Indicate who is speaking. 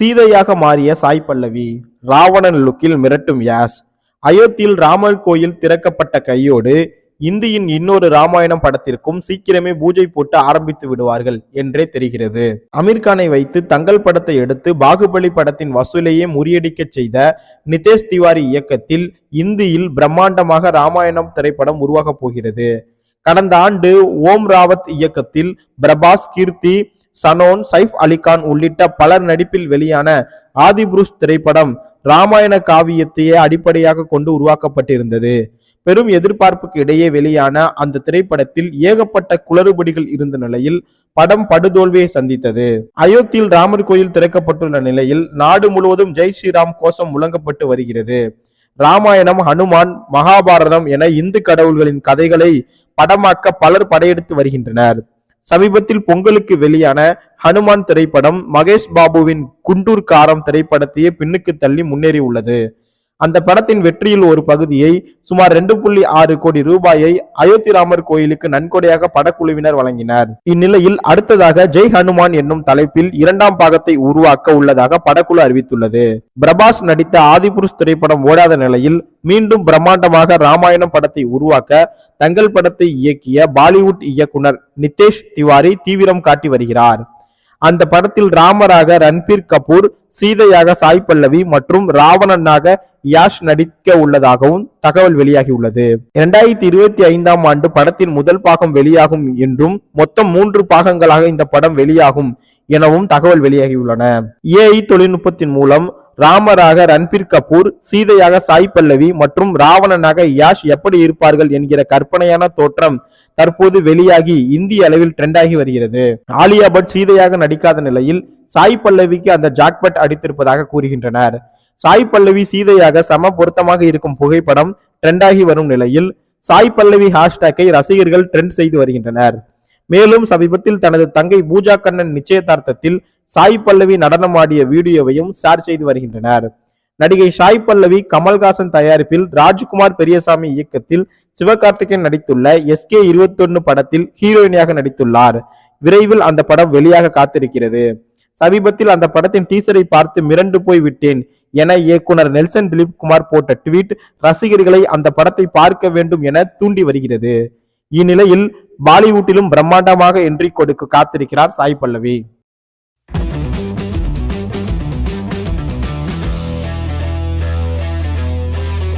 Speaker 1: சீதையாக மாறிய சாய் பல்லவி ராவணன் லுக்கில் மிரட்டும் யாஸ். அயோத்தியில் ராமர் கோயில் திறக்கப்பட்ட கையோடு இந்தியின் இன்னொரு ராமாயணம் படத்திற்கும் சீக்கிரமே பூஜை போட்டு ஆரம்பித்து விடுவார்கள் என்றே தெரிகிறது. அமீர்கானை வைத்து தங்கள் படத்தை எடுத்து பாகுபலி படத்தின் வசூலையே முறியடிக்கச் செய்த நிதேஷ் திவாரி இயக்கத்தில் இந்தியில் பிரம்மாண்டமாக ராமாயணம் திரைப்படம் உருவாகப் போகிறது. கடந்த ஆண்டு ஓம் ராவத் இயக்கத்தில் பிரபாஸ் கீர்த்தி சனோன் சைஃப் அலிகான் உள்ளிட்ட பலர் நடிப்பில் வெளியான ஆதிபுருஷ் திரைப்படம் ராமாயண காவியத்தையே அடிப்படையாக கொண்டு உருவாக்கப்பட்டிருந்தது. பெரும் எதிர்பார்ப்புக்கு இடையே வெளியான அந்த திரைப்படத்தில் ஏகப்பட்ட குளறுபடிகள் இருந்த நிலையில் படம் படுதோல்வியை சந்தித்தது. அயோத்தியில் ராமர் கோயில் திறக்கப்பட்டுள்ள நிலையில் நாடு முழுவதும் ஜெய் ஸ்ரீராம் கோஷம் முழங்கப்பட்டு வருகிறது. ராமாயணம் ஹனுமான் மகாபாரதம் என இந்து கடவுள்களின் கதைகளை படமாக்க பலர் படையெடுத்து வருகின்றனர். சமீபத்தில் பொங்கலுக்கு வெளியான ஹனுமான் திரைப்படம் மகேஷ் பாபுவின் குண்டூர் காரம் திரைப்படத்தையே பின்னுக்கு தள்ளி முன்னேறி உள்ளது அந்த படத்தின் வெற்றியில் ஒரு பகுதியை சுமார் ரெண்டு புள்ளி ஆறு கோடி ரூபாயை அயோத்தி ராமர் கோயிலுக்கு நன்கொடையாக படக்குழுவினர் வழங்கினர். இந்நிலையில் அடுத்ததாக ஜெய் ஹனுமான் என்னும் தலைப்பில் இரண்டாம் பாகத்தை உருவாக்க உள்ளதாக படக்குழு அறிவித்துள்ளது. பிரபாஸ் நடித்த ஆதிபுருஷ் திரைப்படம் ஓடாத நிலையில் மீண்டும் பிரம்மாண்டமாக ராமாயணம் படத்தை உருவாக்க தங்கள் படத்தை இயக்கிய பாலிவுட் இயக்குனர் நிதேஷ் திவாரி தீவிரம் காட்டி வருகிறார். அந்த படத்தில் ராமராக ரன்பீர் கபூர் சீதையாக சாய் பல்லவி மற்றும் ராவணனாக யாஷ் நடிக்க உள்ளதாகவும் தகவல் வெளியாகியுள்ளது. இரண்டாயிரத்தி இருபத்தி ஐந்தாம் ஆண்டு படத்தின் முதல் பாகம் வெளியாகும் என்றும் மொத்தம் மூன்று பாகங்களாக இந்த படம் வெளியாகும் எனவும் தகவல் வெளியாகியுள்ளன. ஏஐ தொழில்நுட்பத்தின் மூலம் ராமராக ரன்பீர் கபூர் சீதையாக சாய் பல்லவி மற்றும் ராவணனாக யாஷ் எப்படி இருப்பார்கள் என்கிற கற்பனையான தோற்றம் தற்போது வெளியாகி இந்திய அளவில் ட்ரெண்டாகி வருகிறது. ஆலியா பட் சீதையாக நடிக்காத நிலையில் சாய் பல்லவிக்கு அந்த ஜாக்பட் அடித்திருப்பதாக கூறுகின்றனர். சாய் பல்லவி சீதையாக சம பொருத்தமாக இருக்கும் புகைப்படம் ட்ரெண்டாகி வரும் நிலையில் சாய் பல்லவி ஹேஷ்டேக்கை ரசிகர்கள் ட்ரெண்ட் செய்து வருகின்றனர். மேலும் சமீபத்தில் தனது தங்கை பூஜா கண்ணன் நிச்சயதார்த்தத்தில் சாய் பல்லவி நடனமாடிய வீடியோவையும் ஷேர் செய்து வருகின்றனர். நடிகை சாய் பல்லவி கமல்ஹாசன் தயாரிப்பில் ராஜ்குமார் பெரியசாமி இயக்கத்தில் சிவகார்த்திகேயன் நடித்துள்ள எஸ்கே இருபத்தொன்னு படத்தில் ஹீரோயினியாக நடித்துள்ளார். விரைவில் அந்த படம் வெளியாக காத்திருக்கிறது. சமீபத்தில் அந்த படத்தின் டீசரை பார்த்து மிரண்டு போய் விட்டேன் என இயக்குனர் நெல்சன் திலீப் குமார் போட்ட ட்வீட் ரசிகர்களை அந்த படத்தை பார்க்க வேண்டும் என தூண்டி வருகிறது. இந்நிலையில் பாலிவுட்டிலும் பிரம்மாண்டமாக என்ட்ரி கொடுக்க காத்திருக்கிறார் சாய் பல்லவி.